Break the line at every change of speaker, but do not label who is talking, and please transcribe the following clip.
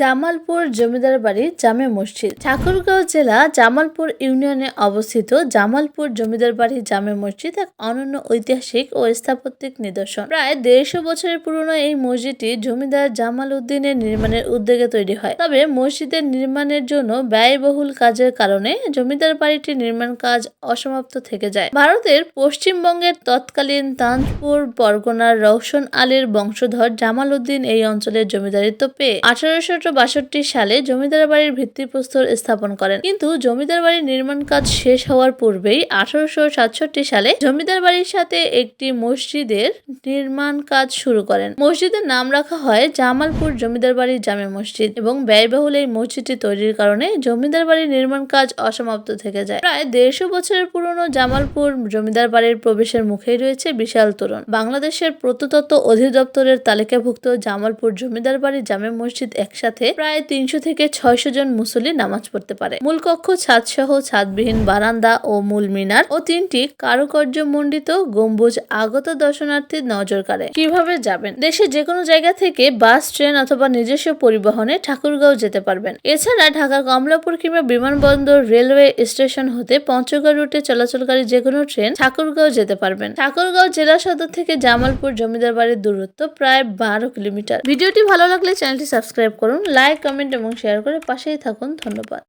জামালপুর জমিদার বাড়ির জামে মসজিদ। ঠাকুরগাঁও জেলা জামালপুর ইউনিয়নে অবস্থিত জামালপুর জমিদার বাড়ির জামে মসজিদ এক অনন্য ঐতিহাসিক ও স্থাপত্যিক নিদর্শন। প্রায় দেড়শো বছরের পুরনো এই মসজিদটি জমিদার জামাল উদ্দিনের নির্মাণের উদ্যোগে তৈরি হয়। তবে মসজিদের নির্মাণের জন্য ব্যয়বহুল কাজের কারণে জমিদার বাড়িটির নির্মাণ কাজ অসমাপ্ত থেকে যায়। ভারতের পশ্চিমবঙ্গের তৎকালীন তাজপুর পরগনার রওশন আলীর বংশধর জামাল উদ্দিন এই অঞ্চলের জমিদারিত্ব পেয়ে আঠারোশো বাষট্টি সালে জমিদার বাড়ির ভিত্তিপ্রস্তর স্থাপন করেন। কিন্তু জমিদার বাড়ির নির্মাণ কাজ শেষ হওয়ার পূর্বেই আঠারোশো সাতষট্টি সালে জমিদার বাড়ির সাথে একটি মসজিদের নির্মাণ কাজ শুরু করেন। মসজিদের নাম রাখা হয় জামালপুর জমিদার বাড়ির জামে মসজিদ এবং ব্যয়বহুল এই মসজিদটি তৈরির কারণে জমিদার বাড়ির নির্মাণ কাজ অসমাপ্ত থেকে যায়। প্রায় দেড়শো বছরের পুরনো জামালপুর জমিদার বাড়ির প্রবেশের মুখেই রয়েছে বিশাল তোরণ। বাংলাদেশের প্রত্নতত্ত্ব অধিদপ্তরের তালিকাভুক্ত জামালপুর জমিদার বাড়ি জামে মসজিদ একসাথে প্রায় তিনশো থেকে ছয়শো জন মুসল্লি নামাজ পড়তে পারে। মূল কক্ষ ছাদসহ ছাদবিহীন বারান্দা ও মূল মিনার ও তিনটি কারুকার্য মণ্ডিত গম্বুজ আগত দর্শনার্থীর নজর কাড়ে। কীভাবে যাবেন? দেশে যে কোনো জায়গা থেকে বাস, ট্রেন অথবা নিজস্ব পরিবহনে ঠাকুরগাঁও যেতে পারবেন। এছাড়া ঢাকা কমলাপুর কিংবা বিমানবন্দর রেলওয়ে স্টেশন হতে পঞ্চগড় রুটে চলাচলকারী যে কোনো ট্রেন ঠাকুরগাঁও যেতে পারবেন। ঠাকুরগাঁও জেলা সদর থেকে জামালপুর জমিদার বাড়ির দূরত্ব প্রায় বারো কিলোমিটার। ভিডিওটি ভালো লাগলে চ্যানেলটি সাবস্ক্রাইব করুন লাইক কমেন্ট এবং শেয়ার করে পাশেই থাকুন। ধন্যবাদ।